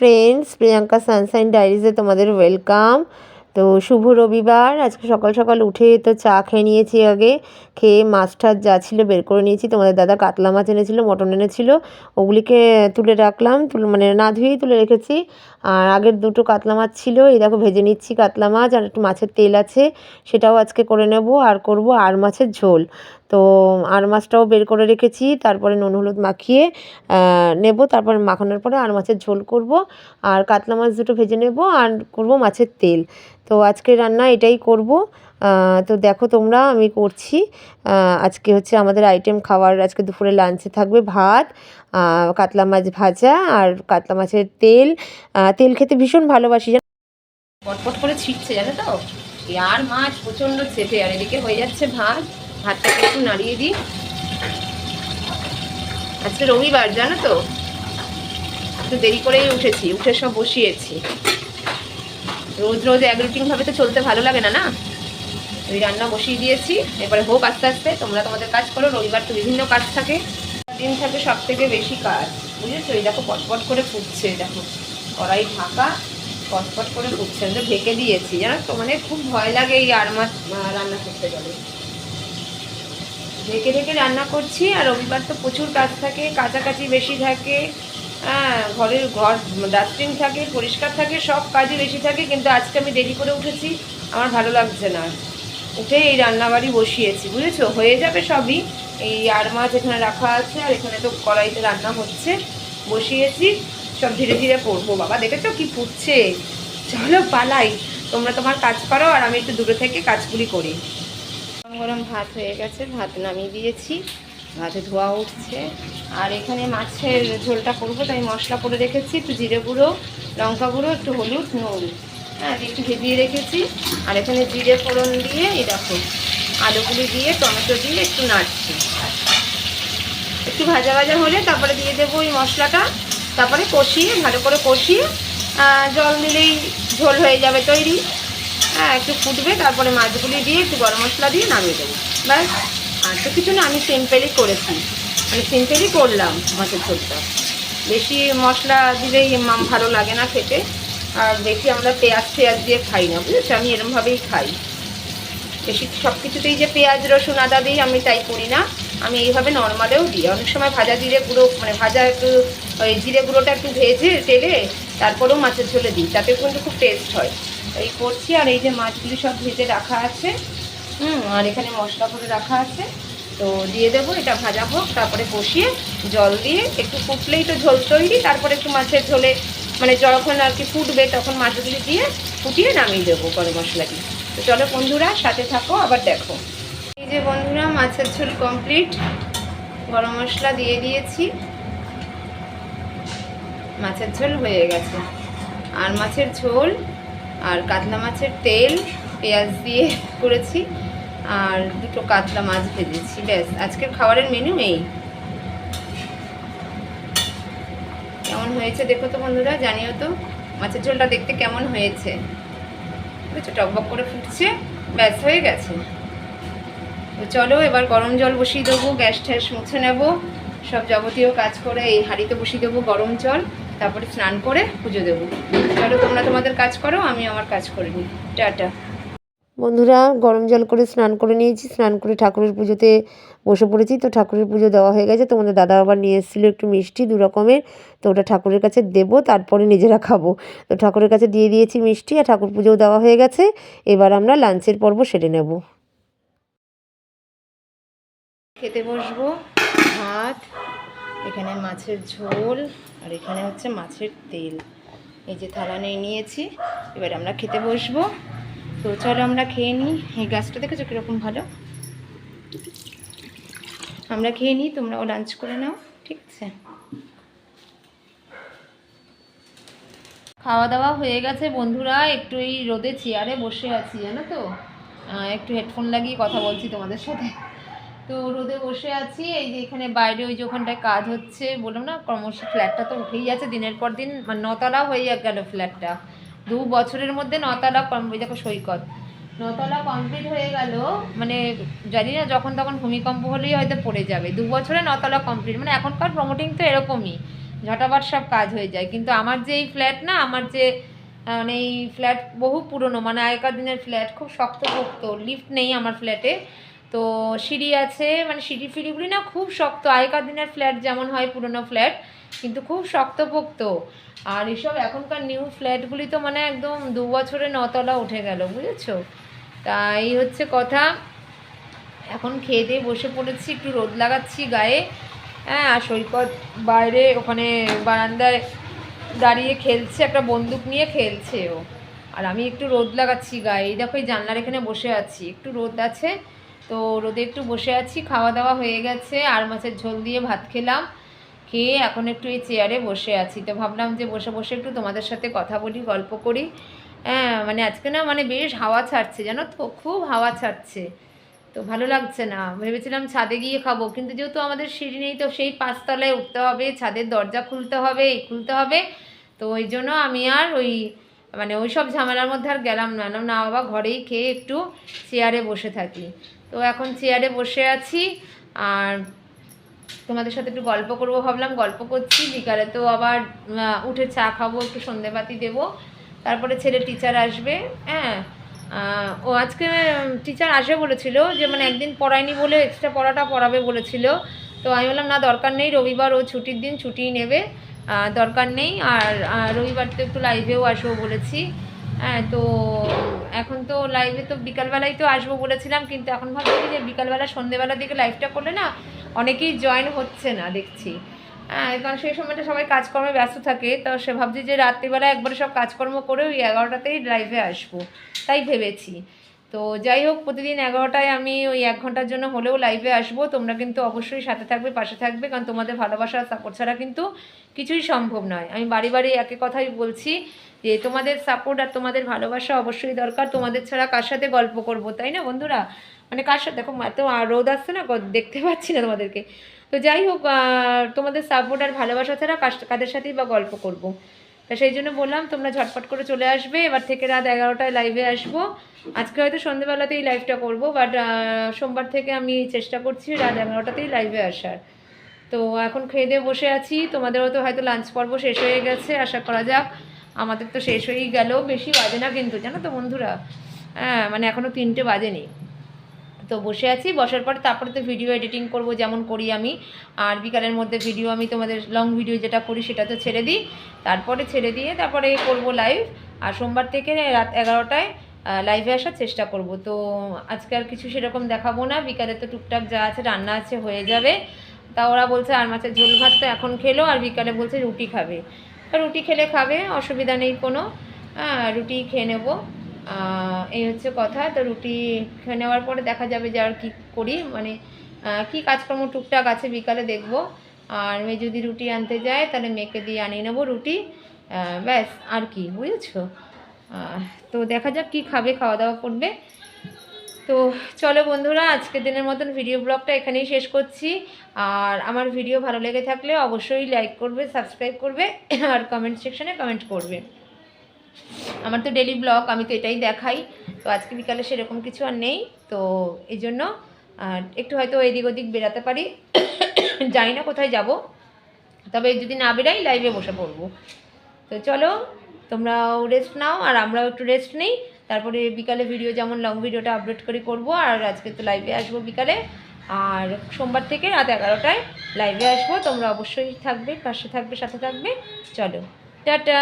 Friends Priyanka sunshine ডায়েরিজে তোমাদের welcome তো শুভ রবিবার, আজকে সকাল সকাল উঠে তো চা খেয়ে নিয়েছি আগে, খেয়ে মাছ টাছ যা ছিল বের করে নিয়েছি। তোমাদের দাদা কাতলা মাছ এনেছিল, মটন এনেছিল, ওগুলিকে তুলে রাখলাম, তুলে মানে না ধুয়েই তুলে রেখেছি। আর আগের দুটো কাতলা মাছ ছিল, এই দেখো ভেজে নিচ্ছি কাতলা মাছ, আর একটু মাছের তেল আছে, সেটাও আজকে করে নেব, আর করব আর মাছের ঝোল। তো আর মাছটাও বের করে রেখেছি, তারপরে নুন, হলুদ মাখিয়ে নেব, তারপরে মাখানোর পরে আর মাছের ঝোল করব, আর কাতলা মাছ দুটো ভেজে নেব, আর করব মাছের তেল। তো আজকে রান্না এটাই করব। তো দেখো তোমরা, আমি করছি। আজকে হচ্ছে আমাদের আইটেম খাওয়ার, আজকে দুপুরে লাঞ্চে থাকবে ভাত কাতলা মাছ ভাজা আর কাতলা মাছের তেল। তেল খেতে ভীষণ ভালোবাসি, জানো? পটপট করে ছিটছে, জানো তো? আর মাছ প্রচণ্ড চেপে, আর এদিকে হয়ে যাচ্ছে ভাত। ভাতটাকে একটু নাড়িয়ে দিই। আজকে রবিবার, জানো তো? একটু দেরি করেই উঠেছি, উঠে সব বসিয়েছি। রোজ রোজ এক রুটিনভাবে তো চলতে ভালো লাগে না না? ওই রান্না বসিয়ে দিয়েছি। এবারে হোক আস্তে আস্তে, তোমরা তোমাদের কাজ করো, রবিবার তো বিভিন্ন কাজ থাকে। দিন থাকে সব থেকে বেশি কাজ, বুঝেছ? এই দেখো পটপট করে ফুটছে দেখো। কড়াই ঢাকা, পটপট করে ফুটছে। ঢেকে দিয়েছি, জানো তো? মানে খুব ভয় লাগে এই আর মাস রান্না করতে গেলে। ঢেকে ঢেকে রান্না করছি, আর রবিবার তো প্রচুর কাজ থাকে, কাছাকাছি বেশি থাকে হ্যাঁ ঘরের ঘর, ডাস্টবিন থাকে, পরিষ্কার থাকে, সব কাজই বেশি থাকে, কিন্তু আজকে আমি দেরি করে উঠেছি, আমার ভালো লাগছে না। উঠে এই রান্নাবাড়ি বসিয়েছি, বুঝেছ? হয়ে যাবে সবই। এই আর মাছ এখানে রাখা আছে, আর এখানে তো কড়াইতে রান্না হচ্ছে, বসিয়েছি, সব ধীরে ধীরে করব। বাবা, দেখেছ কি ফুটছে? চলো পালাই, তোমরা তোমার কাজ করো, আর আমি একটু দূরে থেকে কাজগুলি করি। গরম ভাত হয়ে গেছে, ভাত নামিয়ে দিয়েছি, ভাতে ধোয়া উঠছে। আর এখানে মাছের ঝোলটা করব, তাই মশলা করে রেখেছি, একটু জিরে গুঁড়ো, লঙ্কা গুঁড়ো, একটু হলুদ, নুন। হ্যাঁ একটু ভেজিয়ে রেখেছি। আর এখানে জিরে ফোড়ন দিয়ে দেখো, আলুগুলি দিয়ে, টমেটো দিয়ে একটু নাড়ছি। একটু ভাজা ভাজা হলে তারপরে দিয়ে দেবো ওই মশলাটা। তারপরে কষিয়ে, ভালো করে কষিয়ে জল দিলেই ঝোল হয়ে যাবে তৈরি। হ্যাঁ একটু ফুটবে, তারপরে মাছগুলি দিয়ে একটু গরম মশলা দিয়ে নামিয়ে দেবো। ব্যাস। আর তো কিছু না, আমি সিম্পলই করেছি। মানে সিম্পলই করলাম মাছের ঝোলটা। বেশি মশলা দিলেই ভালো লাগে না খেতে। আর বেশি আমরা পেঁয়াজ পেঁয়াজ দিয়ে খাই না, বুঝেছ? আমি এরমভাবেই খাই। বেশি সব কিছুতেই যে পেঁয়াজ, রসুন, আদা দিই, আমি তাই করি না। আমি এইভাবে নর্মালেও দিই। অনেক সময় ভাজা জিরে গুঁড়ো মানে ভাজা একটু, ওই জিরে গুঁড়োটা একটু ভেজে তেলে, তারপরেও মাছের ঝোলে দিই। তাতে কিন্তু খুব টেস্ট হয়। এই করছি, আর এই যে মাছগুলি সব ভেজে রাখা আছে, হুম, আর এখানে মশলা করে রাখা আছে। তো দিয়ে দেবো, এটা ভাজা হোক, তারপরে বসিয়ে জল দিয়ে একটু ফুটলেই তো ঝোল তৈরি, তারপরে একটু মাছের ঝোলে মানে যখন আর কি ফুটবে তখন মাছগুলি দিয়ে ফুটিয়ে নামিয়ে দেবো গরম মশলা দিয়ে তো চলো বন্ধুরা, সাথে থাকো, আবার দেখো। এই যে বন্ধুরা, মাছের ঝোল কমপ্লিট গরম মশলা দিয়ে দিয়েছি। মাছের ঝোল হয়ে গেছে। আর মাছের ঝোল আর কাতলা মাছের তেল, পেঁয়াজ দিয়ে করেছি আর দুটো কাতলা মাছ ভেজেছি, ব্যাস। আজকের খাবারের মেনু এই। কেমন হয়েছে দেখো তো বন্ধুরা, জানিও তো। মাছের ঝোলটা দেখতে কেমন হয়েছে? বুঝেছ টকবক করে ফুটছে, ব্যাস, হয়ে গেছে। তো চলো, এবার গরম জল বসিয়ে দেবো, গ্যাস ট্যাস মুছে নেব। সব যাবতীয় কাজ করে এই হাঁড়িতে বসিয়ে দেবো গরম জল, তারপরে স্নান করে পুজো দেবো। চলো তোমরা তোমাদের কাজ করো আমি আমার কাজ করে নিই। টাটা। বন্ধুরা গরম জল করে স্নান করে নিয়েছি স্নান করে ঠাকুরের পুজোতে বসে পড়েছি। তো ঠাকুরের পুজো দেওয়া হয়ে গেছে তোমাদের দাদা আবার নিয়ে এসেছিল একটু মিষ্টি দু রকমের। তো ওটা ঠাকুরের কাছে দেবো তারপরে নিজেরা খাব। তো ঠাকুরের কাছে দিয়ে দিয়েছি মিষ্টি আর ঠাকুর পুজোও দেওয়া হয়ে গেছে। এবার আমরা লাঞ্চের পর্ব সেরে নেব। খেতে বসবো ভাত এখানে মাছের ঝোল আর এখানে হচ্ছে মাছের তেল। এই যে থালা নিয়ে নিয়েছি। এবার আমরা খেতে বসবো। তো চলো আমরা খেয়ে নিই। এই গাছটা দেখেছ কীরকম ভালো? আমরা খেয়ে নিই, তোমরাও লাঞ্চ করে নাও, ঠিক আছে? খাওয়া দাওয়া হয়ে গেছে বন্ধুরা, একটু এই রোদে চেয়ারে বসে আছি, জানো তো? একটু হেডফোন লাগিয়ে কথা বলছি তোমাদের সাথে। তো রোদে বসে আছি, এই যে এখানে বাইরে ওই যে ওখানটায় কাজ হচ্ছে, বললাম না, ক্রমশ ফ্ল্যাটটা তো উঠেই যাচ্ছে, দিনের পর দিন মানে নতলা হয়ে গেল ফ্ল্যাটটা। দু বছরের মধ্যে নতলা ওই দেখো সৈকত। নতলা কমপ্লিট হয়ে গেল মানে জানি না, যখন তখন ভূমিকম্প হলেই হয়তো পড়ে যাবে। দু বছরে নতলা কমপ্লিট মানে এখনকার প্রমোটিং তো এরকমই ঝটাবার সব কাজ হয়ে যায়। কিন্তু আমার যে এই ফ্ল্যাট না, আমার যে মানে এই ফ্ল্যাট বহু পুরনো মানে আগেকার দিনের ফ্ল্যাট খুব শক্তপোক্ত, লিফট নেই আমার ফ্ল্যাটে। তো সিঁড়ি আছে মানে সিঁড়ি ফিড়িগুলি না খুব শক্ত, আগেকার দিনের ফ্ল্যাট যেমন হয় পুরনো ফ্ল্যাট, কিন্তু খুব শক্তপোক্ত। আর এসব এখনকার নিউ ফ্ল্যাটগুলি তো মানে একদম দু বছরে নতলা উঠে গেল, বুঝেছ? তা এই হচ্ছে কথা, এখন খেয়ে দিয়ে বসে পড়েছি, একটু রোদ লাগাচ্ছি গায়ে। হ্যাঁ আর সৈকত বাইরে ওখানে বারান্দায় দাঁড়িয়ে খেলছে, একটা বন্দুক নিয়ে খেলছে ও। আর আমি একটু রোদ লাগাচ্ছি গায়ে দেখো এই জানলার এখানে বসে আছি, একটু রোদ আছে। তো রোদে একটু বসে আছি, খাওয়া দাওয়া হয়ে গেছে, আর মাছের ঝোল দিয়ে ভাত খেলাম। খেয়ে এখন একটু এই চেয়ারে বসে আছি। তো ভাবলাম যে বসে বসে একটু তোমাদের সাথে কথা বলি, গল্প করি। হ্যাঁ মানে আজকে না মানে বেশ হাওয়া ছাড়ছে, জানো তো? খুব হাওয়া ছাড়ছে। তো ভালো লাগছে না। ভেবেছিলাম ছাদে গিয়ে খাব, কিন্তু যেহেতু আমাদের সিঁড়ি নেই, তো সেই পাঁচতলায় উঠতে হবে, ছাদের দরজা খুলতে হবে, এই খুলতে হবে। তো ওই জন্য আমি আর ওই মানে ওই সব ঝামেলার মধ্যে আর গেলাম না। না বাবা, ঘরেই খেয়ে একটু চেয়ারে বসে থাকি। তো এখন চেয়ারে বসে আছি। আর তোমাদের সাথে একটু গল্প করব ভাবলাম, গল্প করছি। বিকালে তো আবার উঠে চা খাব, একটু সন্ধেবাতি দেবো। তারপরে ছেলে টিচার আসবে হ্যাঁ। ও আজকে টিচার আসবে বলেছিল যে মানে একদিন পড়ায়নি বলে এক্সট্রা পড়াটা পড়াবে বলেছিল। তো আমি বললাম, না, দরকার নেই, রবিবার ও ছুটির দিন, ছুটিই নেবে। দরকার নেই। আর রবিবার তো একটু লাইভেও আসব বলেছি। হ্যাঁ তো এখন তো লাইভে তো বিকালবেলায় তো আসব বলেছিলাম, কিন্তু এখন ভাবছি যে বিকালবেলা, সন্ধেবেলার দিকে লাইভটা করলে না অনেকেই জয়েন হচ্ছে না, দেখছি। হ্যাঁ কারণ সেই সময়টা সবাই কাজকর্মে ব্যস্ত থাকে, তো সে ভাবছি যে রাত্রিবেলা একবারে সব কাজকর্ম করে ওই এগারোটাতেই লাইভে আসব, তাই ভেবেছি। তো যাই হোক, প্রতিদিন এগারোটায় আমি ওই এক ঘণ্টার জন্য হলেও লাইভে আসব, তোমরা কিন্তু অবশ্যই সাথে থাকবে, পাশে থাকবে, কারণ তোমাদের ভালোবাসা সাপোর্ট ছাড়া কিন্তু কিছুই সম্ভব নয়। আমি বাড়ি বাড়ি একই কথাই বলছি যে তোমাদের সাপোর্ট আর তোমাদের ভালোবাসা অবশ্যই দরকার। তোমাদের ছাড়া কার সাথে গল্প করব, তাই না বন্ধুরা? মানে কার সাথে দেখো এত রোদ আসছে না? দেখতে পাচ্ছি না তোমাদেরকে। তো যাই হোক তোমাদের সাপোর্ট আর ভালোবাসা ছাড়া কাদের সাথেই বা গল্প করব। তা সেই জন্য বললাম, তোমরা ঝটপট করে চলে আসবে। এবার থেকে রাত এগারোটায় লাইভে আসব। আজকে হয়তো সন্ধ্যেবেলাতেই লাইভটা করব বাট সোমবার থেকে আমি চেষ্টা করছি রাত এগারোটাতেই লাইভে আসার। তো এখন খেয়ে দিয়ে বসে আছি। তোমাদেরও তো হয়তো লাঞ্চ পর্ব শেষ হয়ে গেছে। আশা করা যাক আমাদের তো শেষ হয়েই গেল, বেশি বাজে না কিন্তু, জানো তো বন্ধুরা? হ্যাঁ মানে এখনও তিনটে বাজেনি। তো বসে আছি, বসার পর তারপরে তো ভিডিও এডিটিং করব যেমন করি আমি। আর বিকালের মধ্যে ভিডিও আমি তোমাদের লং ভিডিও যেটা করি সেটা তো ছেড়ে দিই। তারপরে ছেড়ে দিয়ে তারপরে করব লাইভ আর সোমবার থেকে রাত এগারোটায় লাইভে আসার চেষ্টা করব। তো আজকে আর কিছু সেরকম দেখাবো না। বিকালে তো টুকটাক যা আছে, রান্না আছে, হয়ে যাবে। তা ওরা বলছে আর মাছের ঝোল ভাত তো এখন খেলো, আর বিকালে বলছে রুটি খাবে। রুটি খেলে খাবে, অসুবিধা নেই কোনো। রুটি খেয়ে নেব। এই হচ্ছে কথা। তো রুটি খেয়ে নেওয়ার পরে দেখা যাবে যে আর কী করি। মানে কী কাজকর্ম টুকটাক আছে বিকালে দেখব। আর মেয়ে যদি রুটি আনতে যায়, তাহলে মেয়েকে দিয়ে আনিয়ে নেব রুটি। ব্যাস, আর কি, বুঝেছ? তো দেখা যাক কী খাবে, খাওয়া দাওয়া করবে। তো চলো বন্ধুরা, আজকের দিনের মতন ভিডিও ব্লগটা এখানেই শেষ করছি। আর আমার ভিডিও ভালো লেগে থাকলে অবশ্যই লাইক করবে সাবস্ক্রাইব করবে, আর কমেন্ট সেকশনে কমেন্ট করবে। আমার তো ডেলি ব্লগ আমি তো এটাই দেখাই। তো আজকে বিকালে সেরকম কিছু আর নেই। তো এই জন্য একটু হয়তো এদিক ওদিক বেরাতে পারি। জানি না কোথায় যাব। তবে যদি না বেরাই লাইভে বসে পড়ব। তো চলো, তোমরাও রেস্ট নাও, আর আমরাও একটু রেস্ট নেই। তারপরে বিকালে ভিডিও যেমন লং ভিডিওটা আপলোড করে করব, আর আজকে তো লাইভে আসব বিকালে। আর সোমবার থেকে রাত এগারোটায় লাইভে আসব, তোমরা অবশ্যই থাকবে, পাশে থাকবে, সাথে থাকবে। চলো, টাটা!